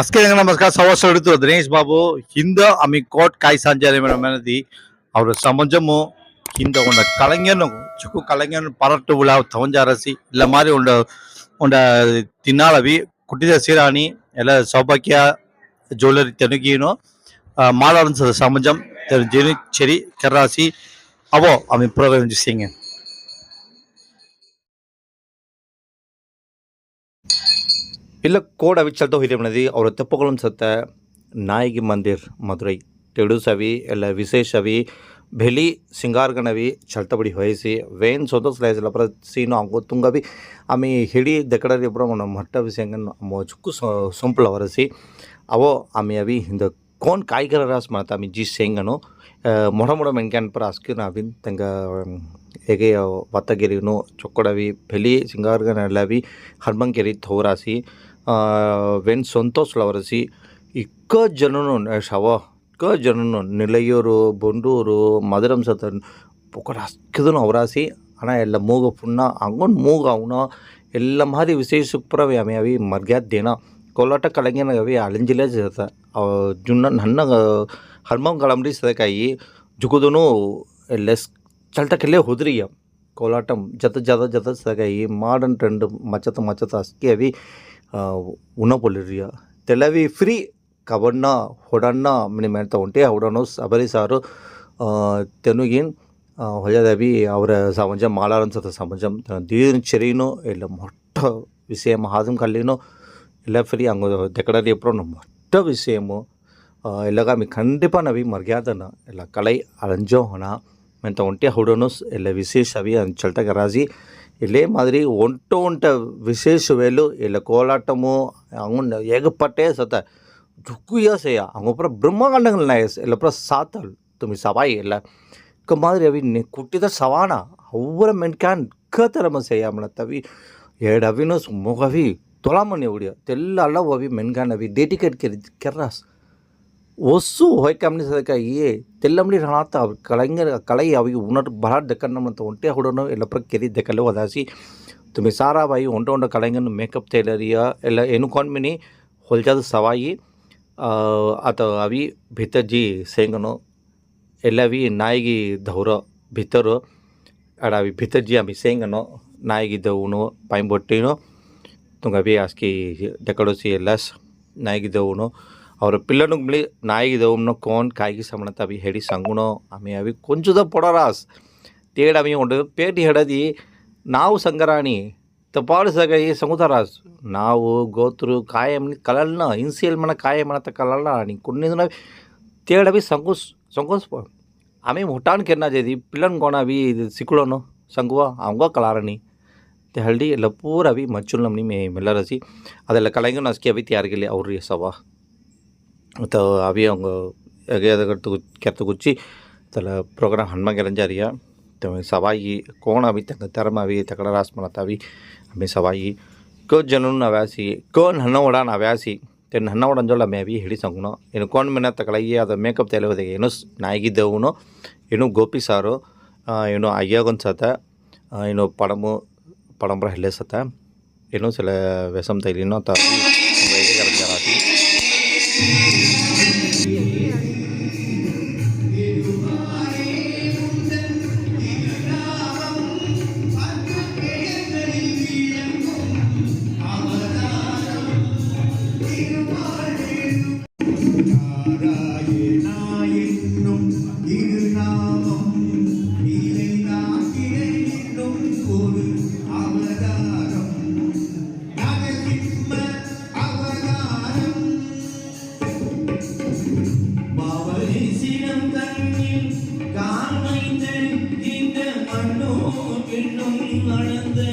আজকে नमस्कार সভাস্থিত দিনেশ বাবু ಹಿಂದ আমি ಕೋಟ್ ಕಾಯಿ ಸಂಜಾರಿ ಮೇಡಮನದಿ ಅವರ ಸಮಾಜಮು ಹಿಂದ ಒಂದ ಕಳಂಗನ ಚುಕ್ಕು ಕಳಂಗನ ಪರಟ್ಟು ಉಳ ತವಂಜಾರಸಿ ಇಲ್ಲ ಮಾರಿ ಉಂಡ ಉಂಡ ತಿನ್ನಾಳವಿ ಕುಟ್ಟಿದ ಸೀರಾಣಿ ಎಲ್ಲ ಸೌಭಾಗ್ಯ ಜ್ಯುವೆಲರಿ ತೆನುಗೀನು ಮಾಲಾಡನ್ಸದ ಸಮಾಜಂ ಜೆನಿ ಚೆರಿ ಕೆರಾಸಿ ಅವೋ আমি প্রোগ্রাম দিছিঙ্গেন ಇಲ್ಲ ಕೋಡ್ ಅವಿಚಲ್ತ ಹೊಯ್ದೇವನದಿ ಅವರ ತೆಪ್ಪಗಳನ್ನು ಸತ್ತ ನಾಯಿಗೆ ಮಂದಿರ್ ಮಧುರೈ ತೆಡುಸವಿ ಎಲ್ಲ ವಿಶೇಷವಿ ಬೆಲಿ ಸಿಂಗಾರ್ಗಣವಿ ಚಲ್ತಬಡಿ ಹೊಯ್ಸಿ ವೇನ್ ಸೋತ ಸ್ಲೈಸಲ್ಲ ಪರ ಸೀನು ಅಂಗೋ ತುಂಗವಿ ಆಮಿ ಹಿಡಿ ದೆಕಡರಿ ಇಬ್ಬರು ಮಟ್ಟ ವಿಷಯಂಗನ್ನು ಅಮ್ಮ ಚುಕ್ಕು ಸೊಂಪುಳ ವರಸಿ ಅವೋ ಆಮಿ ಅವಿ ಹಿಂದ ಕೋನ್ ಕಾಯಿಗರ ರಾಸ್ ಮಾಡ್ತಾ ಆಮಿ ಜಿ ಸೇಂಗನು ಮೊಡ ಮೊಡ ಮೆಣ್ಕ್ಯಾನ್ ಪರ ಅಸ್ಕಿನ ಅವಿನ್ ತಂಗ ಹೇಗೆ ವತ್ತಗಿರಿನು ಚೊಕ್ಕಡವಿ ಬೆಲಿ ಸಿಂಗಾರ್ಗನೆಲ್ಲವಿ ಹನುಮಂಗೆರಿ ಥೋರಾಸಿ ವೆನ್ ಸಂತೋಷ್ಲವರಸಿ ಇಕ್ಕ ಜನನು ಶವ ಇಕ್ಕ ಜನನು ನಿಲಯೂರು ಬೊಂಡೂರು ಮಧುರಂ ಸತನ್ ಪೊಕಡ ಅಸ್ಕಿದನು ಅವರಾಸಿ ಹಣ ಎಲ್ಲ ಮೂಗ ಪುಣ್ಣ ಹಂಗೊಂದು ಮೂಗ ಅವನ ಎಲ್ಲ ಮಾರಿ ವಿಶೇಷ ಸುಪ್ರವಿ ಅಮಿ ಅವಿ ಮರ್ಗ್ಯಾದ್ದೇನ ಕೋಲಾಟ ಕಳಂಗಿನ ಅವಿ ಅಳಂಜಿಲೇ ಸಿಗತ್ತೆ ಜುನ್ನ ನನ್ನ ಹರ್ಮಂ ಕಳಂಬಡಿ ಸದಕಾಯಿ ಜುಗುದನು ಲೆಸ್ ಚಲ್ಟಕ್ಕೆಲ್ಲೇ ಹೋದ್ರಿಯ ಕೋಲಾಟಂ ಜತ ಜತ ಜತ ಸದಕಾಯಿ ಮಾಡನ್ ಟ್ರೆಂಡ್ ಮಚತ ಮಚತ ಅಸ್ಕಿ ಅವಿ ఉన్నపొలిరియా తెలవి ఫ్రీ ಕವನ್ನ ಹೊಡನ್ನ ಮನೆ ಮಾಡ್ತಾ ಉಂಟೆ ಅವಡನ್ನು ಸಬರಿ ಸಾರು ತೆನುಗಿನ್ ಹೊಯದವಿ ಅವರ ಸಮಾಜ ಮಾಲಾರಂಸದ ಸಮಾಜ ದೀರ್ಘ ಚೆರೀನು ಇಲ್ಲ ಮೊಟ್ಟ ವಿಷಯ ಹಾಸಂ ಕಲ್ಲಿನೋ ಇಲ್ಲ ಫ್ರೀ ಹಂಗ ದೆಕಡರಿ ಎಪ್ಪಡೋ ಮೊಟ್ಟ ವಿಷಯಮು ಎಲ್ಲಗಾಮಿ ಖಂಡಿಪ ನವಿ ಮರ್ಯಾದನ ಎಲ್ಲ ಕಲೈ ಅರಂಜೋ ಹೊಣ ಮೆಂತ ಉಂಟೆ ಹುಡನು ಎಲ್ಲ ವಿಶೇಷ ಅವಿ ಅಂಚಲ್ಟ ಗರಾಜಿ மாதிரி ஒன்ட்டு ஒன்ட்ட விசேஷ வேலு இல்லை கோலாட்டமோ அவங்க ஏகப்பட்டே சத்த துக்குயா செய்யா அவங்க அப்புறம் பிரம்மாண்டங்கள் நாயஸ் இல்லை அப்புறம் சாத்தல் துமி சவாய் இல்லை இக்க மாதிரி அவி குட்டி தான் சவானா அவ்வளோ மென்கான் கத்திரம செய்யாமல் தவி ஏடவின்னு முகவி தொலாமணி ஒடியா தெல்லாம் அவி மென்கான் அவி கெரி கெர்ராஸ் ಒಸ್ಸು ಹೊಯ್ಕೆ ಗಮನಿಸೋದಕ್ಕಾಗಿ ತೆಲ್ಲಂಬಳಿ ರಣಾತ ಕಳಂಗ ಕಳೈ ಅವಿಗೆ ಉನ್ನಟ್ ಬಹಳ ದಕ್ಕನ್ನಂತ ಒಂಟೆ ಹುಡೋನು ಎಲ್ಲ ಪ್ರಕ್ಕೆರಿ ದಕ್ಕಲು ಒದಾಸಿ ತುಮಿ ಸಾರಾಬಾಯಿ ಹೊಂಟ ಹೊಂಟ ಕಳಂಗನ ಮೇಕಪ್ ಟೈಲರಿಯ ಎಲ್ಲ ಏನು ಕೊಂಡ್ಮಿನಿ ಹೊಲ್ಜಾದ ಸವಾಯಿ ಆತ ಅವಿ ಭಿತಜ್ಜಿ ಸೇಂಗನು ಎಲ್ಲವಿ ನಾಯಿಗೆ ಧೌರ ಭಿತರು ಅಡಾವಿ ಭಿತಜ್ಜಿ ಅಮಿ ಸೇಂಗನು ನಾಯಿಗೆ ದವನು ಪಾಯಿಂಬೊಟ್ಟಿನೋ ತುಂಗವಿ ಆಸ್ಕಿ ದಕ್ಕಡೋಸಿ ಎಲ್ಲಸ್ ನಾಯಿಗೆ ದವನು அவர் பிள்ளனுக்கு மிளி நாயகி தவம்னோ கோன் காய்கி சமணத்தை அப்படி ஹெடி சங்குனோ அமைய அவி கொஞ்சம் தான் தேட தேடாமே உண்டு பேட்டி ஹெடதி நாவு சங்கராணி தப்பாடு சகை சங்குதராஸ் நாவு கோத்ரு காயம்னு கலல்னா இன்சியல் மன காயமனத்தை கலல்னா நீ கொண்டிருந்தா தேடவி சங்கோஸ் சங்கோஸ் போ அமே முட்டானுக்கு என்ன செய்தி பிள்ளன் கோனாவி இது சிக்குலனும் சங்குவா அவங்க கலாரணி தெல்டி இல்லை பூராவி மச்சுள்ளம் நீ மெல்லரசி அதில் கலைஞர் நஸ்கி அவை தயாரிக்கலையே அவருடைய சவா તો આવી અંગ ક્યારેક వచ్చి తల ప్రోగ్రాం హనుమగిరం జారియా તમે સવાઈ કોણ આવી તકતરમાં આવી તકડા રાસમાં આવી અમે સવાઈ કયો જનન આવ્યા છીએ કયો નનવડાન આવ્યા છીએ તે નનવડાન જોલા મેં આવી હેડી સંગનો એનો કોણ મને તકડાઈએ ಅದು ಮೇಕಪ್ ತೆಲವದಿಗೆ ಏನು ನಾಯಗಿದ್ದವನು ಏನು ಗೋಪಿ ಸಾರು ಏನು ಅಯ್ಯಾಗೊಂದು ಸತ ಏನು ಪಡಮು ಪಡಂಬ್ರ ಹೆಲ್ಲೆ ಸತ ಏನು ಸಿಲ ವ್ಯಸಂ ತೈಲಿನೋ ತ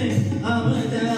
I'm a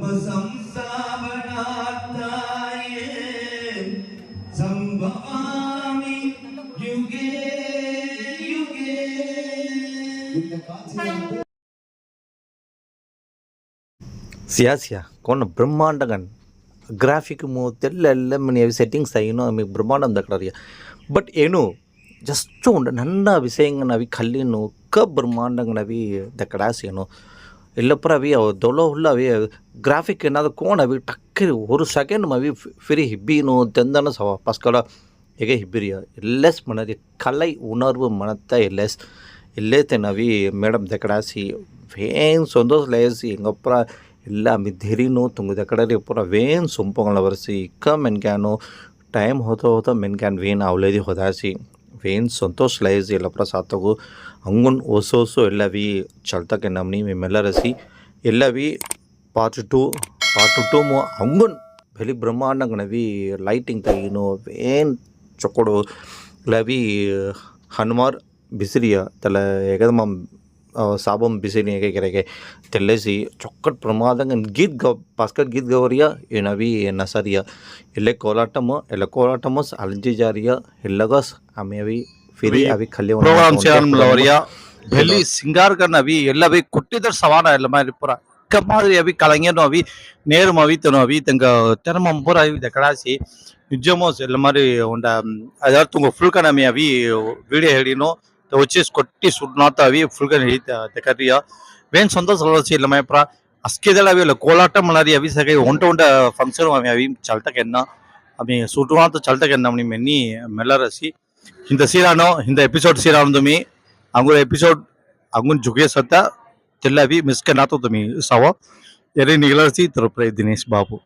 ಧರ್ಮ ಸಂಸ್ಥಾಪನಾರ್ಥಾಯ ಸಂಭವಾಮಿ ಯುಗೆ ಯುಗೆ సియాసియా కొన్న బ్రహ్మాండంగా ಗ್ರಾಫಿಕ್ಮು ಎಲ್ಲ ಎಲ್ಲ ನೀವು ಸೆಟ್ಟಿಂಗ್ಸ್ ಏನು ನಮಗೆ ಬ್ರಹ್ಮಾಂಡ ದಕ್ಕಡರಿಯ ಬಟ್ ಏನು ಜಸ್ಟ್ ಉಂಡು ನನ್ನ ವಿಷಯಂಗನವಿ ಕಲ್ಲಿನು ಕ ಬ್ರಹ್ಮಾಂಡಂಗನವಿ ದಕ್ಕಡಾಸ್ ಏನು ಇಲ್ಲ ಪೂರ ಅವಿ ಅವು ದೊಲೋ ಹುಲ್ಲ ಅವಿ ಗ್ರಾಫಿಕ್ ಏನಾದ್ರು ಕೋಣ ಅವಿ ಟಕ್ಕರಿ ஒரு ಸೆಕೆಂಡ್ ಮವಿ ಫಿರಿ ಹಿಬ್ಬಿನು ತಂದನ ಸವ ಪಸ್ಕಲ ಹೇಗೆ ಹಿಬ್ಬಿರಿ ಎಲ್ಲೆಸ್ ಮನದಿ ಕಲೈ ಉಣರ್ವು ಮನತ್ತ ಎಲ್ಲೆಸ್ ಇಲ್ಲೇ ತಿನ್ನವಿ ಮೇಡಮ್ ದೆಕಡಾಸಿ ವೇನ್ ಸಂತೋಷ್ ಲೇಸಿ ಹೆಂಗಪ್ಪರ ಎಲ್ಲ ಅಮ್ಮಿ ಧಿರಿನು ತುಂಗು ದೆಕಡಲಿ ಪೂರ ವೇನ್ ಸೊಂಪಗಳ ಬರ್ಸಿ ಇಕ್ಕ ಮೆನ್ಕ್ಯಾನು ಟೈಮ್ ಹೋತ ಹೋತ ಮೆನ್ಕ್ಯಾನ್ ವೇನ್ ಅವಲೇದಿ ಹೋದಾಸಿ ವೇನ್ ಸಂತೋಷ್ ಲೈಸ್ ಎಲ್ಲಪ್ಪರ ಸಾತಗು அங்கும் ஓசோ ஓசோ எல்லாவி சல்தா கண்ணாமணி மே மெல்லரசி எல்லாவி பார்ட்டு டூ பார்ட்டு டூ மோ அங்கும் வெளி பிரம்மாண்டங்கனவி லைட்டிங் தையினோ வேன் சொக்கோடோ இல்லாவி ஹனுமார் பிசிரியா தல ஏகதமாம் சாபம் பிசிரி கிடைக்க தெல்லசி சொக்கட் பிரமாதங்கன் கீத் க பாஸ்கர் கீத் கவரியா என்னவி நசாரியா எல்லை கோலாட்டமோ எல்லை கோலாட்டமோ அலஞ்சி ஜாரியா எல்லகாஸ் அமையவி பெரிய அவை கல்யாணம் சிங்கார்கன் அவி எல்லாவே குட்டிதர் சவானா இல்ல மாதிரி இருப்பா இக்க மாதிரி அவி கலைஞரும் அவி நேரும் அவி தனும் அவி தங்க திறமம் பூரா மாதிரி உண்ட அதாவது உங்க ஃபுல் கனமி அவி வீடியோ எழுதினோம் வச்சு கொட்டி சுடணாத்தா அவி ஃபுல் கனி தக்கறியா வேன் சொந்த சொல்லி இல்ல மாதிரி அப்புறம் கோலாட்டம் மலாரி அவி சகை உண்ட ஃபங்க்ஷனும் அவன் அவி என்ன அவன் சுட்டுவாத்த சல்ட்டக்கு என்ன அப்படின்னு மென்னி மெல்லரசி இந்த ಸೀರಾನು ಹಿಂದೆ ಎಪಿಸೋड ಸೀರಾ तुम्ही अंगुर एपिसोड अंगून झुके सत्ता तेलावी मिस करणार तुम्ही सावा एरे निघाला तर दिनेश बाबू